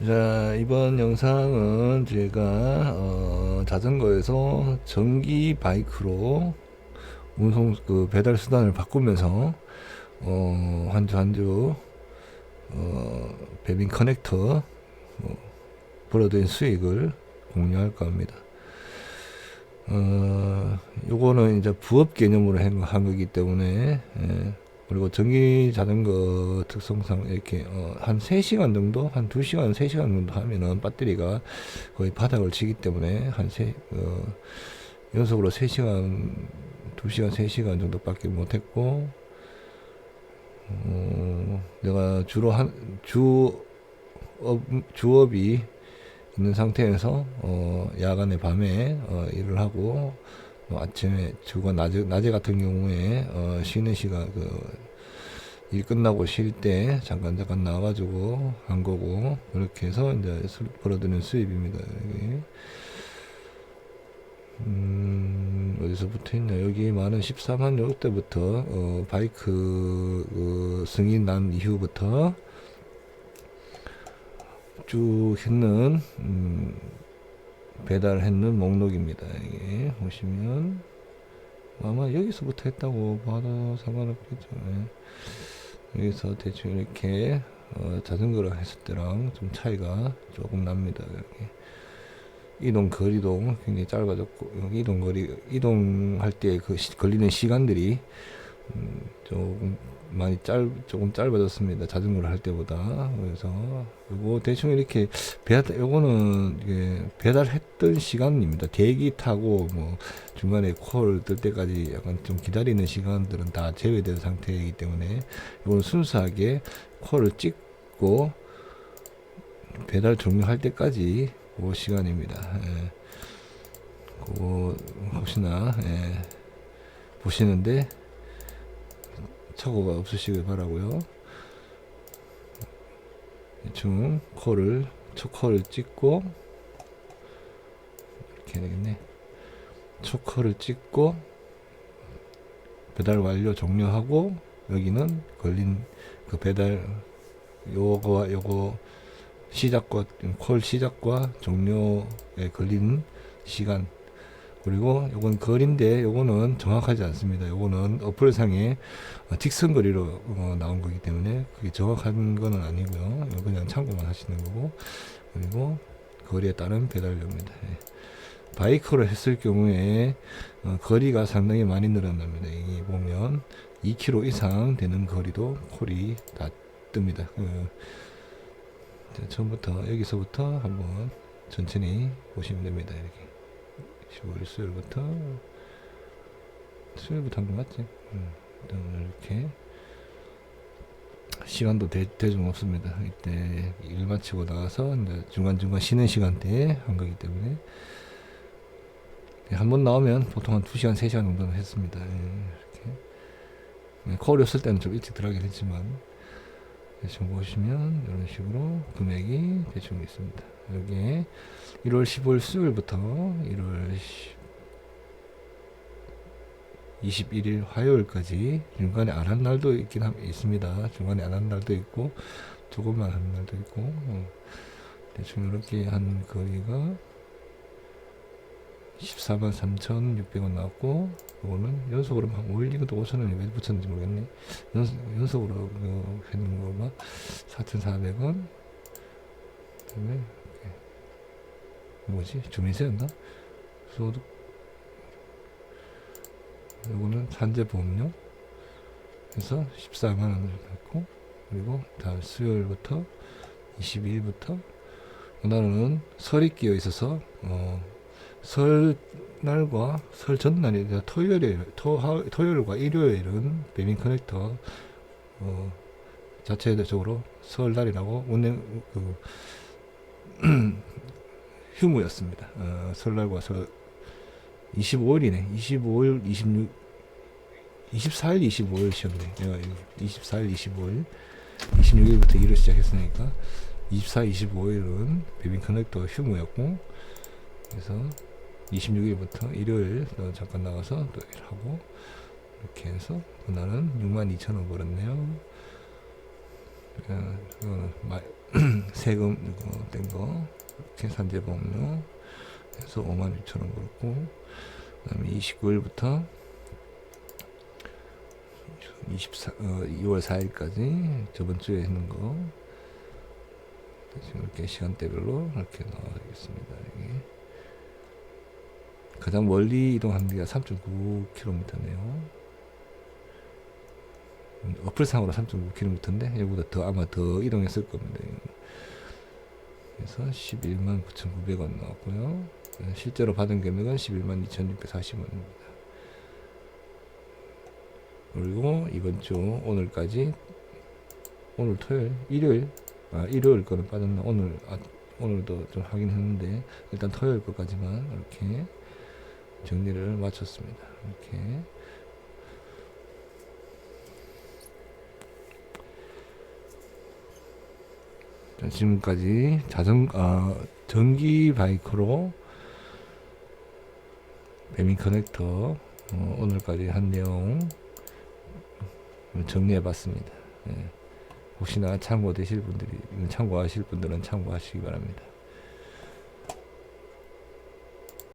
자, 이번 영상은 제가 어, 자전거에서 전기 바이크로 운송 그 배달 수단을 바꾸면서 어, 한주 한주 어, 배민 커넥터 어, 벌어들인 수익을 공유할까 합니다. 어, 요거는 이제 부업 개념으로 한, 한 거기 때문에 예, 그리고 전기 자전거 특성상 이렇게 어, 한 3시간 정도, 한 2시간, 3시간 정도 하면은 배터리가 거의 바닥을 치기 때문에 한 세, 어, 연속으로 3시간, 2시간, 3시간 정도밖에 못 했고, 어, 내가 주로 한, 주, 업, 주업이 있는 상태에서, 어, 야간에 밤에, 어, 일을 하고, 뭐 아침에 주간 낮에 낮에 같은 경우에 어 쉬는 시간 그 일 끝나고 쉴 때 잠깐 잠깐 나와가지고 한 거고 그렇게 해서 이제 수- 벌어드는 수입입니다. 여기. 음 어디서부터 있냐 여기 많은 14만 요 때부터 어 바이크 그 승인 난 이후부터 쭉 했는 음 배달했는 목록입니다. 이게 보시면 아마 여기서부터 했다고 봐도 상관없겠죠. 예. 여기서 대충 이렇게 어, 자전거를 했을 때랑 좀 차이가 조금 납니다. 여기. 이동 거리도 굉장히 짧아졌고 이동 거리 이동할 때 그 걸리는 시간들이 음, 조금 많이 짧 조금 짧아졌습니다. 자전거를 할 때보다 그래서 요거 대충 이렇게 배달 요거는 이게 배달했던 시간입니다. 대기 타고 뭐 중간에 콜 뜰 때까지 약간 좀 기다리는 시간들은 다 제외된 상태이기 때문에 이거는 순수하게 콜을 찍고 배달 종료할 때까지 그 시간입니다. 예. 그거 혹시나 예. 보시는데 착오가 없으시길 바라고요. 대충 첫 콜을 찍고 이렇게 되겠네. 첫 콜을 찍고 배달 완료 종료하고 여기는 걸린 그 배달 요거와 요거 시작과 콜 시작과 종료에 걸린 시간 그리고 요건 거리인데 요거는 정확하지 않습니다. 요거는 어플상에 어, 직선 거리로 어, 나온 거기 때문에 그게 정확한 거는 아니고요. 그냥 참고만 하시는 거고 그리고 거리에 따른 배달료입니다. 예. 바이크로 했을 경우에 어, 거리가 상당히 많이 늘어납니다. 이게 보면 2km 이상 되는 거리도 콜이 다 뜹니다. 어, 자, 처음부터 여기서부터 한번 천천히 보시면 됩니다. 이렇게 15일 수요일부터 수요일부터 한 거 맞지? 음, 이렇게 시간도 대, 대중 없습니다. 이때 일 마치고 나가서 이제 중간중간 쉬는 시간대에 한 거기 때문에 한 번 나오면 보통 한 2시간, 3시간 정도는 했습니다. 예, 이렇게. 네, 거울이 없을 때는 좀 일찍 들어가긴 했지만 대충 보시면 이런 식으로 금액이 대충 있습니다. 여기에 1월 15일 수요일부터 1월 21일 화요일까지 중간에 안 한 날도 있긴 함- 있습니다. 중간에 안 한 날도 있고 조금만 한 날도 있고 어. 대충 이렇게 한 거리가 14만 3,600원 나왔고 이거는 연속으로 한 5일 이것도 5천원이 왜 붙였는지 모르겠네. 연속, 연속으로 그 해놓은 거가 4,400원. 그 다음에 이렇게 뭐지? 주민세였나? 소득. 요거는 산재 보험료. 해서 14만 원을 받고 그리고 다음 수요일부터 22일부터 그날은 설이 끼어 있어서 어, 설날과 설 전날이 토요일에 토, 하- 토요일과 일요일은 배민 커넥터 어, 자체적으로 설날이라고 운행 그 휴무였습니다. 어, 설날과 설 25일이네. 25일, 26, 24일, 25일 시험네. 내가 24일, 25일, 26일부터 일을 시작했으니까 24, 25일은 베빈 커넥터 휴무였고 그래서 26일부터 일요일 또 잠깐 나가서 또 일하고 이렇게 해서 그날은 62,000원 벌었네요. 어, 이거는 마- 세금 이거 뗀거 산재보험료 해서 5만 6천 원 그렇고 그 다음에 29일부터 24 어, 2월 4일까지 저번 주에 했는 거 지금 이렇게 시간대별로 이렇게 나와 있습니다. 여기. 가장 멀리 이동한 데가 3.9km네요. 음, 어플상으로 3.9km인데 여기보다 더 아마 더 이동했을 겁니다. 그래서 11만 9,900원 나왔고요. 실제로 받은 금액은 11만 2,640원입니다. 그리고 이번 주 오늘까지 오늘 토요일, 일요일, 아 일요일 거는 빠졌나 오늘 아, 오늘도 좀 확인했는데 일단 토요일 거까지만 이렇게 정리를 마쳤습니다. 이렇게 자, 지금까지 자전 아 전기 바이크로 배민 커넥터 어, 오늘까지 한 내용 정리해 봤습니다. 예. 혹시나 참고되실 분들이 참고하실 분들은 참고하시기 바랍니다.